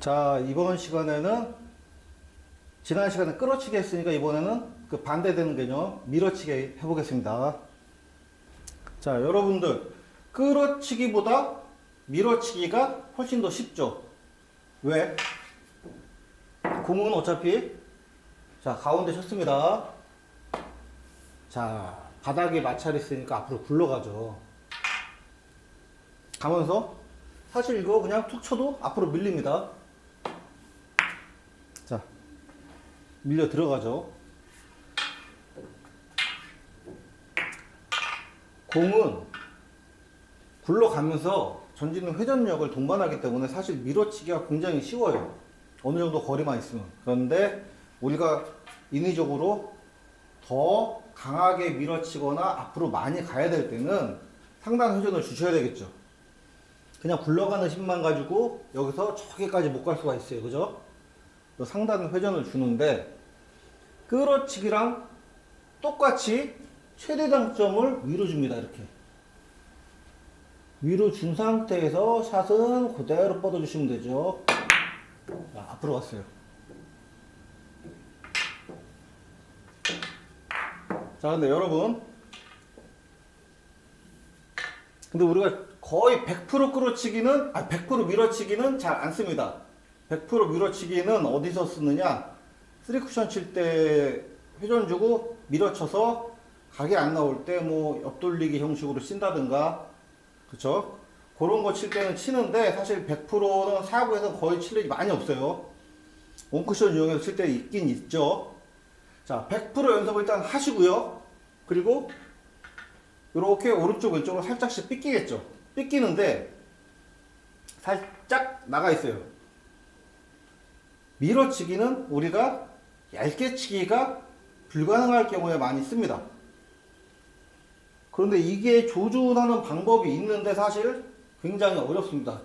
자, 이번 시간에는 지난 시간에 끌어치기 했으니까 이번에는 그 반대되는 개념 밀어치기 해보겠습니다. 자, 여러분들 끌어치기보다 밀어치기가 훨씬 더 쉽죠? 왜? 공은 어차피 자, 가운데 쳤습니다. 자, 바닥에 마찰이 있으니까 앞으로 굴러가죠. 가면서 사실 이거 그냥 툭 쳐도 앞으로 밀립니다. 자, 밀려 들어가죠. 공은 굴러가면서 전지는 회전력을 동반하기 때문에 사실 밀어치기가 굉장히 쉬워요. 어느 정도 거리만 있으면. 그런데 우리가 인위적으로 더 강하게 밀어치거나 앞으로 많이 가야 될 때는 상당 회전을 주셔야 되겠죠. 그냥 굴러가는 힘만 가지고 여기서 저기까지 못 갈 수가 있어요. 그죠? 상당히 회전을 주는데 끌어치기랑 똑같이 최대 장점을 위로 줍니다. 이렇게. 위로 준 상태에서 샷은 그대로 뻗어주시면 되죠. 자, 앞으로 갔어요. 자, 근데 여러분. 근데 우리가 거의 100% 끌어치기는, 아, 100% 밀어치기는 잘 안 씁니다. 100% 밀어치기는 어디서 쓰느냐? 3쿠션 칠 때 회전 주고 밀어쳐서 각이 안 나올 때 뭐 옆돌리기 형식으로 쓴다든가, 그쵸? 그런 거 칠 때는 치는데 사실 100%는 사구에서 거의 칠 일이 많이 없어요. 온쿠션 이용해서 칠 때 있긴 있죠. 자, 100% 연습을 일단 하시고요. 그리고 이렇게 오른쪽 왼쪽으로 살짝씩 삐끼겠죠. 삐끼는데 살짝 나가 있어요. 밀어치기는 우리가 얇게 치기가 불가능할 경우에 많이 씁니다. 그런데 이게 조준하는 방법이 있는데 사실 굉장히 어렵습니다.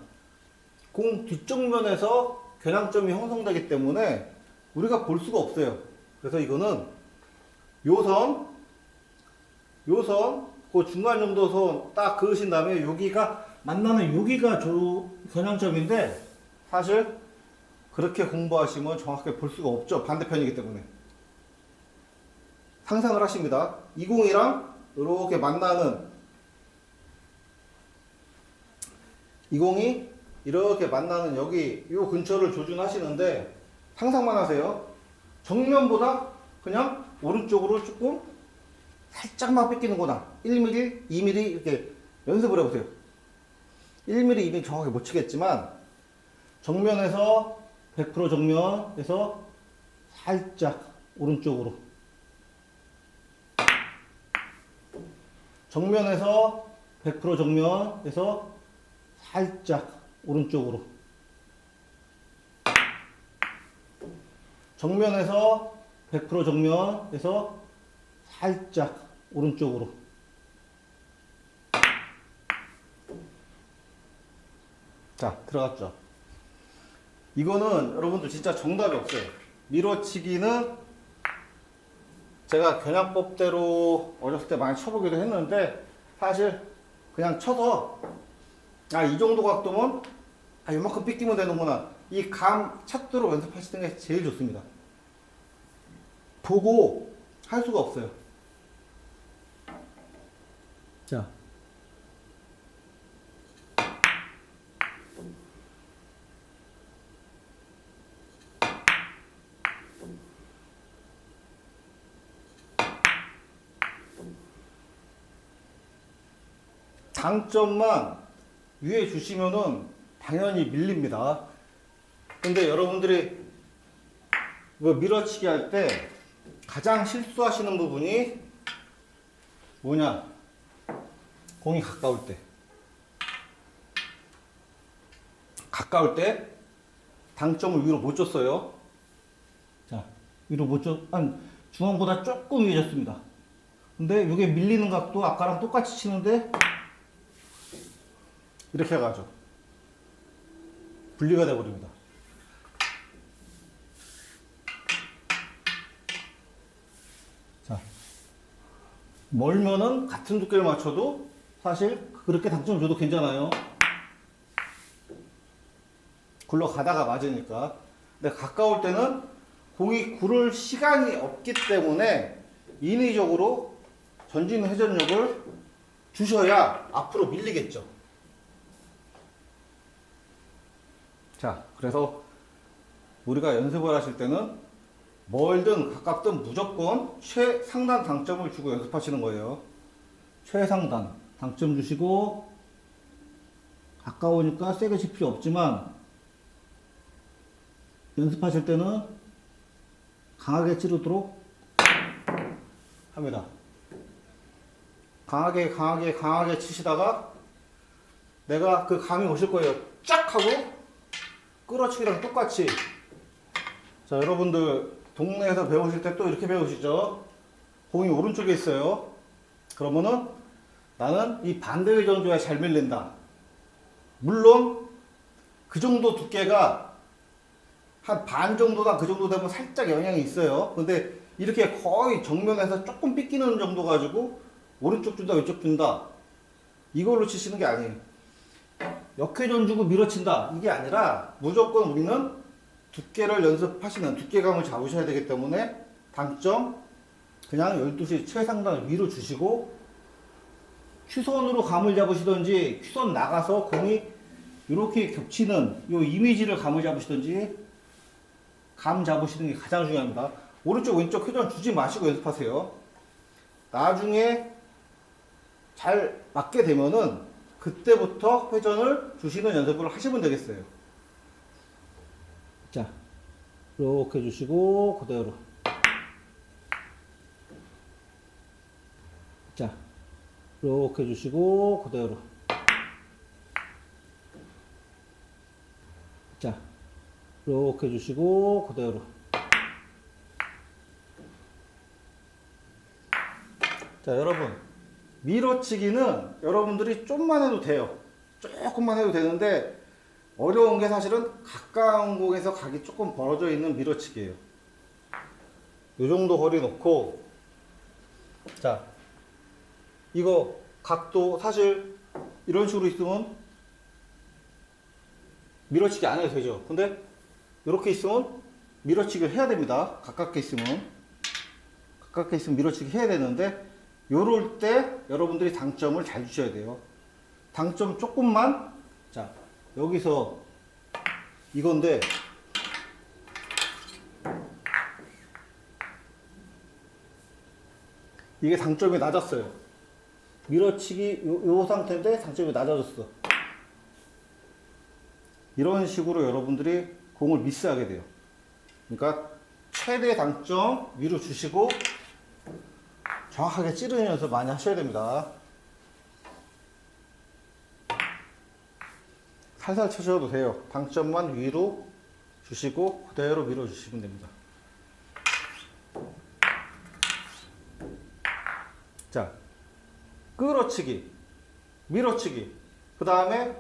공 뒤쪽 면에서 겨냥점이 형성되기 때문에 우리가 볼 수가 없어요. 그래서 이거는 요선, 요선, 그 중간 정도 선 딱 그으신 다음에 여기가 만나는 여기가 조 겨냥점인데 사실 그렇게 공부하시면 정확하게 볼 수가 없죠. 반대편이기 때문에. 상상을 하십니다. 이 공이랑 이렇게 만나는 이 공이 이렇게 만나는 여기 이 근처를 조준하시는데 상상만 하세요. 정면보다 그냥 오른쪽으로 조금 살짝만 뺏기는구나. 1mm, 2mm 이렇게 연습을 해보세요. 1mm, 2mm 정확하게 못 치겠지만 정면에서 100% 정면에서 살짝 오른쪽으로. 정면에서 100% 정면에서 살짝 오른쪽으로. 정면에서 100% 정면에서 살짝 오른쪽으로. 자 들어갔죠 이거는 여러분들 진짜 정답이 없어요. 밀어치기는 제가 겨냥법대로 어렸을 때 많이 쳐보기도 했는데 사실 그냥 쳐서 아 이 정도 각도면 아 이만큼 삐끼면 되는구나. 이 감 찾도록 연습하시는 게 제일 좋습니다. 보고 할 수가 없어요 자 장점만 위에 주시면은 당연히 밀립니다. 근데 여러분들이 뭐 밀어치기 할 때 가장 실수하시는 부분이 뭐냐? 공이 가까울 때. 가까울 때 당점을 위로 못 줬어요. 자, 위로 못 줬, 한 중앙보다 조금 위에 줬습니다. 근데 이게 밀리는 각도 아까랑 똑같이 치는데 이렇게 해가지고 분리가 돼버립니다. 자, 멀면은 같은 두께를 맞춰도 사실 그렇게 당점 줘도 괜찮아요. 굴러가다가 맞으니까. 근데 가까울 때는 공이 구를 시간이 없기 때문에 인위적으로 전진 회전력을 주셔야 앞으로 밀리겠죠. 자, 그래서 우리가 연습을 하실 때는 멀든 가깝든 무조건 최상단 당점을 주고 연습하시는 거예요. 최상단 당점 주시고 가까우니까 세게 칠 필요 없지만 연습하실 때는 강하게 찌르도록 합니다. 강하게 강하게 강하게 치시다가 내가 그 감이 오실 거예요. 쫙 하고 끌어치기랑 똑같이 자 여러분들 동네에서 배우실 때 또 이렇게 배우시죠. 공이 오른쪽에 있어요. 그러면은 나는 이 반대 회전 줘야 잘 밀린다. 물론 그 정도 두께가 한 반 정도나 그 정도 되면 살짝 영향이 있어요. 근데 이렇게 거의 정면에서 조금 삐끼는 정도 가지고 오른쪽 준다 왼쪽 준다 이걸로 치시는 게 아니에요. 역회전 주고 밀어친다 이게 아니라 무조건 우리는 두께를 연습하시는 두께감을 잡으셔야 되기 때문에 당점 그냥 12시 최상단 위로 주시고 큐선으로 감을 잡으시든지 큐선 나가서 공이 이렇게 겹치는 요 이미지를 감을 잡으시든지 감 잡으시는 게 가장 중요합니다. 오른쪽 왼쪽 회전 주지 마시고 연습하세요. 나중에 잘 맞게 되면은 그때부터 회전을 주시는 연습을 하시면 되겠어요. 자, 이렇게 주시고 그대로. 자, 이렇게 주시고 그대로. 자, 이렇게 주시고 그대로. 자, 여러분. 밀어치기는 여러분들이 좀만 해도 돼요. 조금만 해도 되는데 어려운 게 사실은 가까운 공에서 각이 조금 벌어져 있는 밀어치기예요. 이 정도 거리 놓고 자 이거 각도 사실 이런 식으로 있으면 밀어치기 안 해도 되죠. 근데 이렇게 있으면 밀어치기를 해야 됩니다. 가깝게 있으면 가깝게 있으면 밀어치기 해야 되는데 요럴 때 여러분들이 당점을 잘 주셔야 돼요. 당점 조금만 자 여기서 이건데 이게 당점이 낮았어요. 밀어치기 요, 요 상태인데 당점이 낮아졌어. 이런 식으로 여러분들이 공을 미스하게 돼요. 그러니까 최대 당점 위로 주시고 정확하게 연습 많이 하셔야 됩니다. 살살 쳐셔도 돼요. 당점만 위로 주시고 그대로 밀어 주시면 됩니다. 자, 끌어치기, 밀어치기, 그 다음에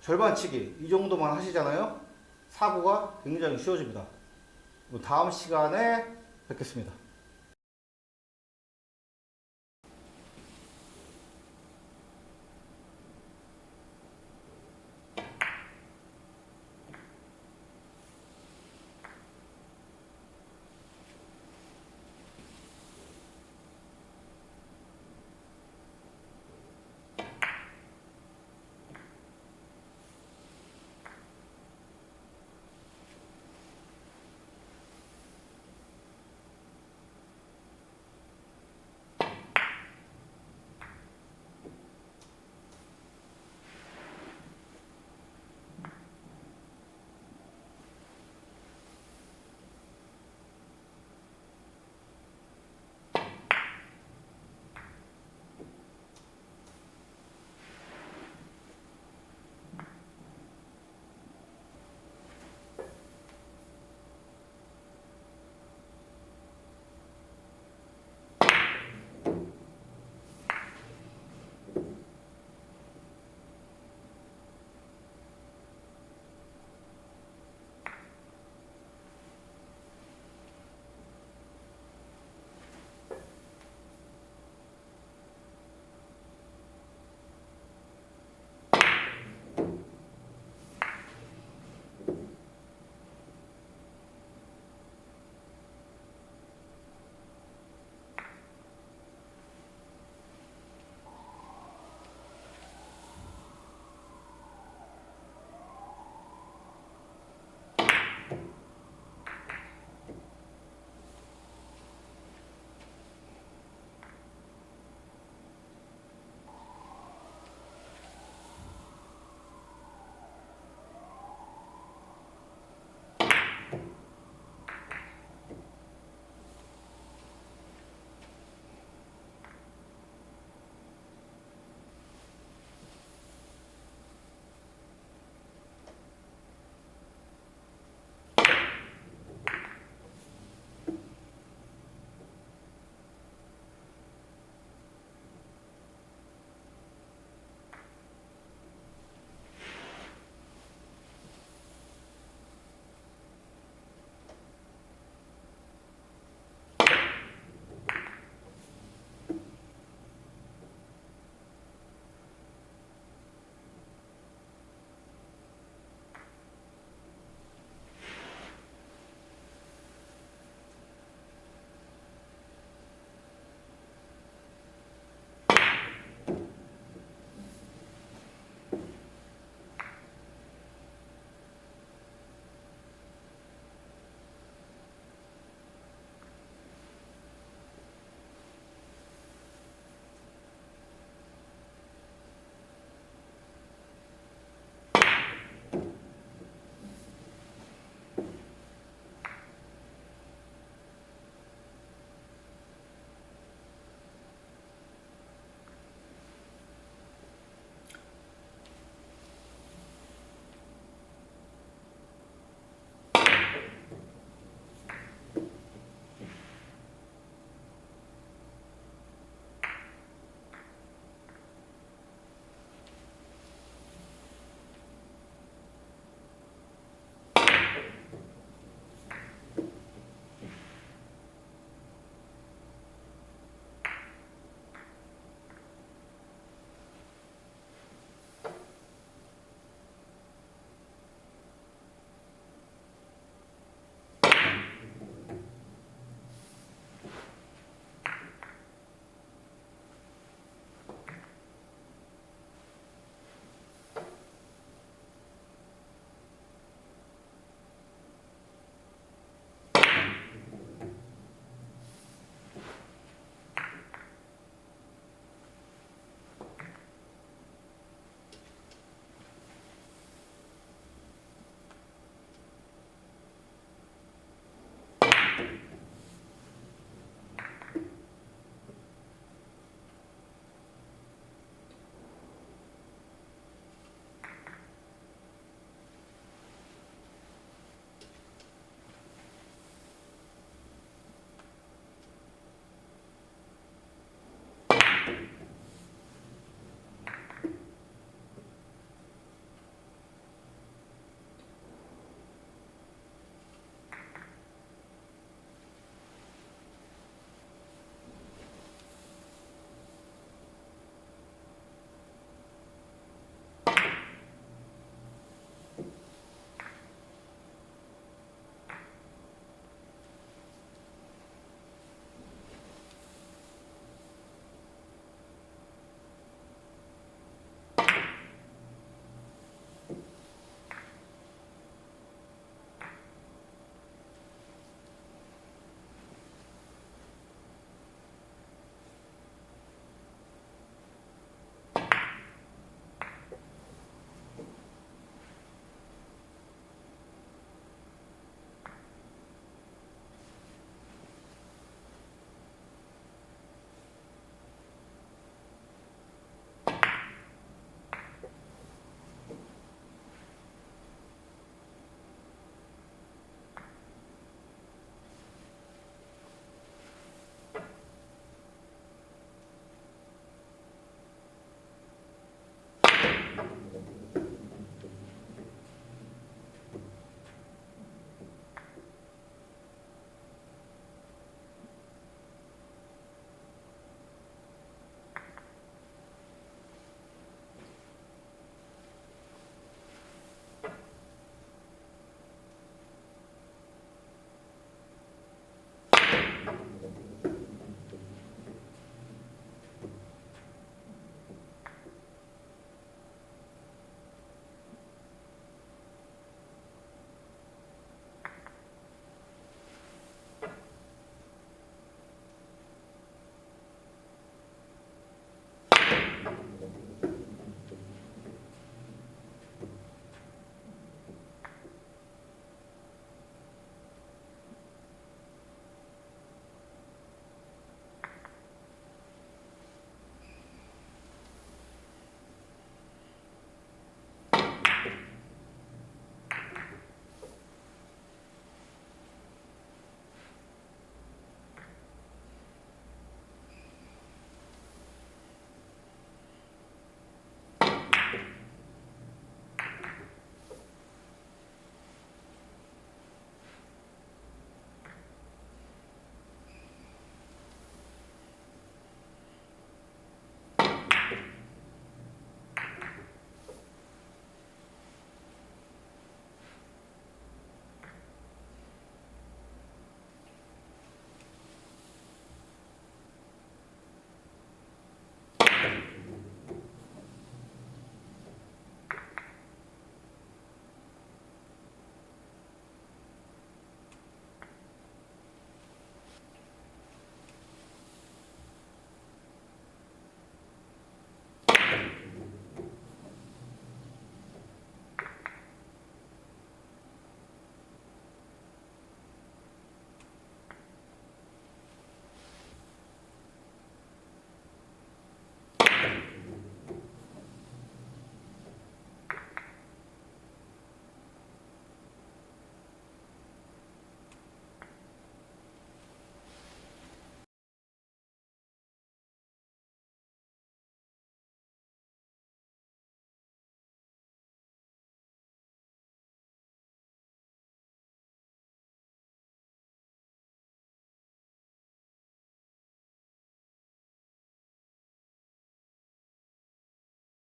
절반치기 이 정도만 하시잖아요. 사고가 굉장히 쉬워집니다. 다음 시간에 뵙겠습니다.